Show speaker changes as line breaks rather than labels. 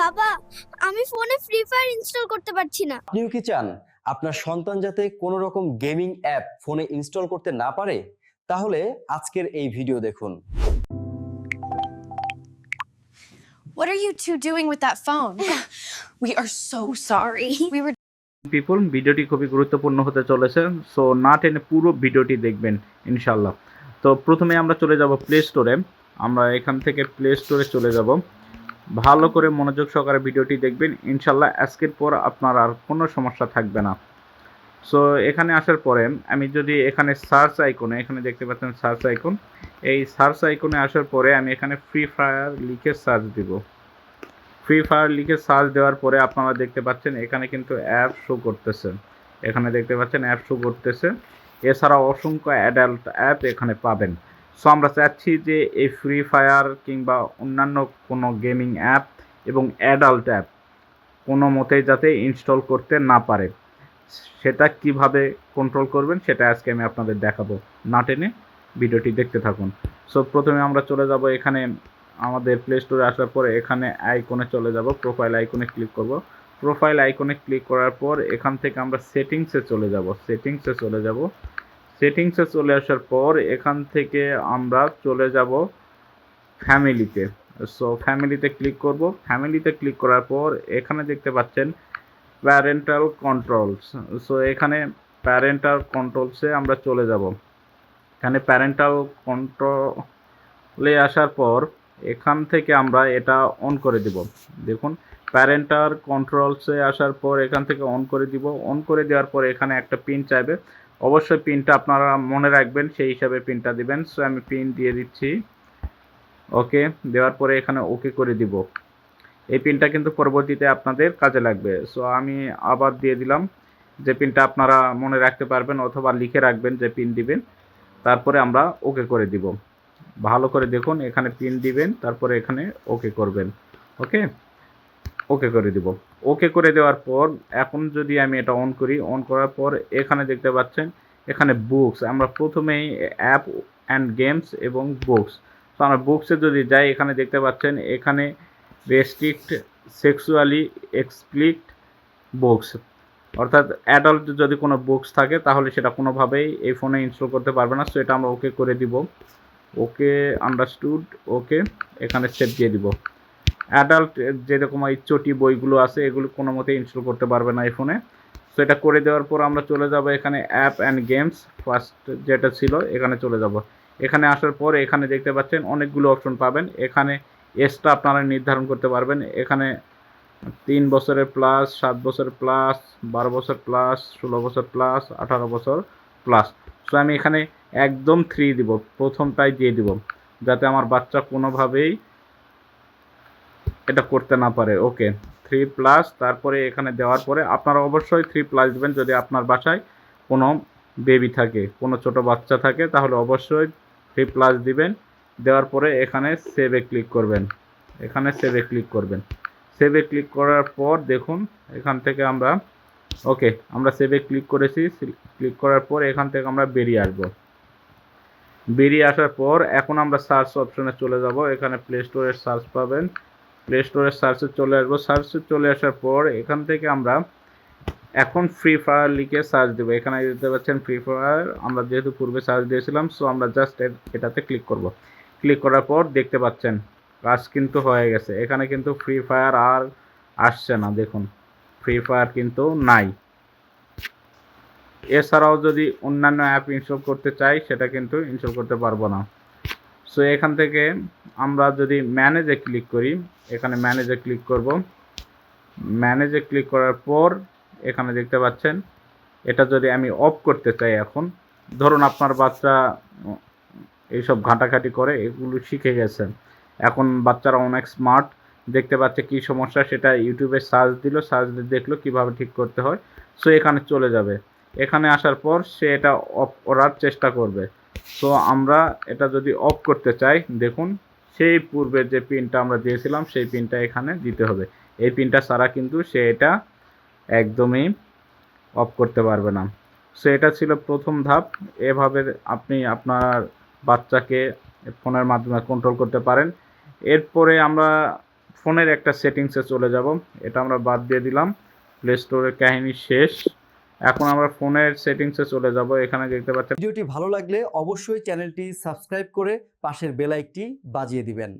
বাবা আমি ফোনে ফ্রি ফায়ার ইনস্টল করতে পারছি না।
আপনিও কি চান? আপনার সন্তান যাতে কোনো রকম গেমিং অ্যাপ ফোনে ইনস্টল করতে না পারে? তাহলে আজকের এই ভিডিও দেখুন।
What are you two doing with that phone? we are so sorry. We were
people ভিডিওটি খুবই গুরুত্বপূর্ণ হতে চলেছে সো না টেনে পুরো ভিডিওটি দেখবেন ইনশাল্লাহ তো প্রথমে আমরা চলে যাব প্লে স্টোরে আমরা এখান থেকে প্লে স্টোরে চলে যাব। ভালো করে মনোযোগ সহকারে ভিডিওটি দেখবেন। ইনশাল্লাহ আজকের পর আপনার আর কোনো সমস্যা থাকবে না। সো এখানে আসার পরে আমি যদি এখানে সার্চ আইকনে এখানে দেখতে পাচ্ছেন সার্চ আইকন এই সার্চ আইকনে আসার পরে আমি এখানে ফ্রি ফায়ার লিখে সার্চ দিব। ফ্রি ফায়ার লিখে সার্চ দেওয়ার পরে আপনারা দেখতে পাচ্ছেন এখানে কিন্তু অ্যাপ শো করতেছে। এখানে দেখতে পাচ্ছেন অ্যাপ শো করতেছে। এছাড়া অসংখ্য অ্যাডাল্ট অ্যাপ এখানে পাবেন। সো আমরা চাচ্ছি যে এই ফ্রি ফায়ার কিংবা অন্যান্য কোনো গেমিং অ্যাপ এবং অ্যাডাল্ট অ্যাপ কোনো মতেই যাতে ইনস্টল করতে না পারে। সেটা কীভাবে কন্ট্রোল করবেন সেটা আজকে আমি আপনাদের দেখাবো। না টেনে ভিডিওটি দেখতে থাকুন। সো প্রথমে আমরা চলে যাব এখানে আমাদের প্লে স্টোরে আসার পরে এখানে আইকনে চলে যাব। প্রোফাইল আইকনে ক্লিক করব। প্রোফাইল আইকনে ক্লিক করার পর এখান থেকে আমরা সেটিংসে চলে যাব। সেটিংসে চলে যাব। সেটিংসে চলে আসার পর এখান থেকে আমরা চলে যাব ফ্যামিলিতে। সো ফ্যামিলিতে ক্লিক করব। ফ্যামিলিতে ক্লিক করার পর এখানে দেখতে পাচ্ছেন প্যারেন্টাল কন্ট্রোলস সো এখানে প্যারেন্টাল কন্ট্রোলসে আমরা চলে যাব। এখানে প্যারেন্টাল কন্ট্রোলে আসার পর এখান থেকে আমরা এটা অন করে দিব। দেখুন প্যারেন্টার কন্ট্রোলসে আসার পর এখান থেকে অন করে দিব। অন করে দেওয়ার পর এখানে একটা পিন চাইবে। অবশ্যই পিনটা আপনারা মনে রাখবেন, সেই হিসাবে পিনটা দিবেন। সো আমি পিন দিয়ে দিচ্ছি। ওকে, দেওয়ার পরে এখানে ওকে করে দিব। এই পিনটা কিন্তু পরবর্তীতে আপনাদের কাজে লাগবে। সো আমি আবার দিয়ে দিলাম যে পিনটা আপনারা মনে রাখতে পারবেন অথবা লিখে রাখবেন যে পিন দিবেন। তারপরে আমরা ওকে করে দিব। ভালো করে দেখুন, এখানে পিন দিবেন, তারপরে এখানে ওকে করবেন। ওকে? ওকে করে দিব। ওকে করে দেওয়ার পর, এখন যদি আমি এটা অন করি অন করার পর এখানে দেখতে পাচ্ছেন, এখানে বুকস আমরা প্রথমেই অ্যাপ অ্যান্ড গেমস এবং বুকস তো আমরা বুকসে যদি যাই, এখানে দেখতে পাচ্ছেন, এখানে রেস্ট্রিক্ট সেক্সুয়ালি এক্সপ্লিক্ট বুকস অর্থাৎ অ্যাডাল্ট যদি কোনো বুকস থাকে, তাহলে সেটা কোনোভাবেই এই ফোনে ইনস্টল করতে পারবে না। সো এটা আমরা ওকে করে দিব। ওকে আন্ডারস্টুড ওকে এখানে সেভ দিয়ে দিব। অ্যাডাল্ট যেরকম এই চটি বইগুলো আছে, এগুলো কোনো মতেই ইনস্টল করতে পারবে না এই ফোনে সো এটা করে দেওয়ার পর আমরা চলে যাব এখানে অ্যাপ অ্যান্ড গেমস ফার্স্ট যেটা ছিল, এখানে চলে যাব। এখানে আসার পর এখানে দেখতে পাচ্ছেন অনেকগুলো অপশন পাবেন। এখানে এজটা আপনারা নির্ধারণ করতে পারবেন। এখানে তিন বছরের প্লাস সাত বছর প্লাস বারো বছর প্লাস ষোলো বছর প্লাস আঠারো বছর প্লাস সো আমি এখানে একদম থ্রি দিব, প্রথমটাই দিয়ে দিব। যাতে আমার বাচ্চা কোনোভাবেই এটা করতে না পারে। ওকে থ্রি প্লাস তারপরে এখানে দেওয়ার পরে আপনারা অবশ্যই থ্রি প্লাস দেবেন যদি আপনার বাসায় কোনো বেবি থাকে, কোনো ছোট বাচ্চা থাকে, তাহলে অবশ্যই থ্রি প্লাস দিবেন। দেওয়ার পরে এখানে সেভে ক্লিক করবেন। এখানে সেভে ক্লিক করবেন। সেভে ক্লিক করার পর দেখুন, এখান থেকে আমরা, ওকে, আমরা সেভে ক্লিক করেছি। ক্লিক করার পর এখান থেকে আমরা বেরিয়ে আসব। বেরিয়ে আসার পর এখন আমরা সার্চ অপশনে চলে যাব। এখানে প্লে স্টোরের সার্চ পাবেন। প্লে স্টোরের সার্চে চলে আসব। সার্চে চলে আসার পর এখান থেকে আমরা এখন ফ্রি ফায়ার লিখে সার্চ দেবো। এখানে দেখতে পাচ্ছেন ফ্রি ফায়ার আমরা যেহেতু পূর্বে সার্চ দিয়েছিলাম সো আমরা জাস্ট এটাতে ক্লিক করব। ক্লিক করার পর দেখতে পাচ্ছেন, কাজ কিন্তু হয়ে গেছে। এখানে কিন্তু ফ্রি ফায়ার আর আসছে না, দেখুন। ফ্রি ফায়ার কিন্তু নাই। এছাড়াও যদি অন্যান্য অ্যাপ ইনস্টল করতে চাই, সেটা কিন্তু ইনস্টল করতে পারব না। সো এখান থেকে আমরা যদি ম্যানেজে ক্লিক করি, এখানে ম্যানেজে ক্লিক করব। ম্যানেজে ক্লিক করার পর এখানে দেখতে পাচ্ছেন, এটা যদি আমি অফ করতে চাই এখন, ধরুন আপনার বাচ্চা এইসব ঘাটাঘাটি করে, এগুলো শিখে গেছে। এখন বাচ্চারা অনেক স্মার্ট দেখতে পাচ্ছে কী সমস্যা, সেটা ইউটিউবে সার্চ দিল সার্চ দিয়ে দেখল কীভাবে ঠিক করতে হয়। সো এখানে চলে যাবে। এখানে আসার পর সে এটা অফ করার চেষ্টা করবে। সো আমরা এটা যদি অফ করতে চাই, দেখুন, সেই পূর্বে যে পিনটা আমরা দিয়েছিলাম, সেই পিনটা এখানে দিতে হবে। এই পিনটা ছাড়া কিন্তু সে এটা একদমই অফ করতে পারবে না। সো এটা ছিল প্রথম ধাপ। এভাবে আপনি আপনার বাচ্চাকে ফোনের মাধ্যমে কন্ট্রোল করতে পারেন। এরপরে আমরা ফোনের একটা সেটিংসে চলে যাব। এটা আমরা বাদ দিয়ে দিলাম। প্লে স্টোরের কাহিনী শেষ। এখন আমরা ফোনের সেটিংসে চলে যাব, এখানে দেখতে পাচ্ছেন
ভিডিওটি ভালো লাগলে অবশ্যই চ্যানেলটি সাবস্ক্রাইব করে পাশের বেল আইকনটি বাজিয়ে দিবেন।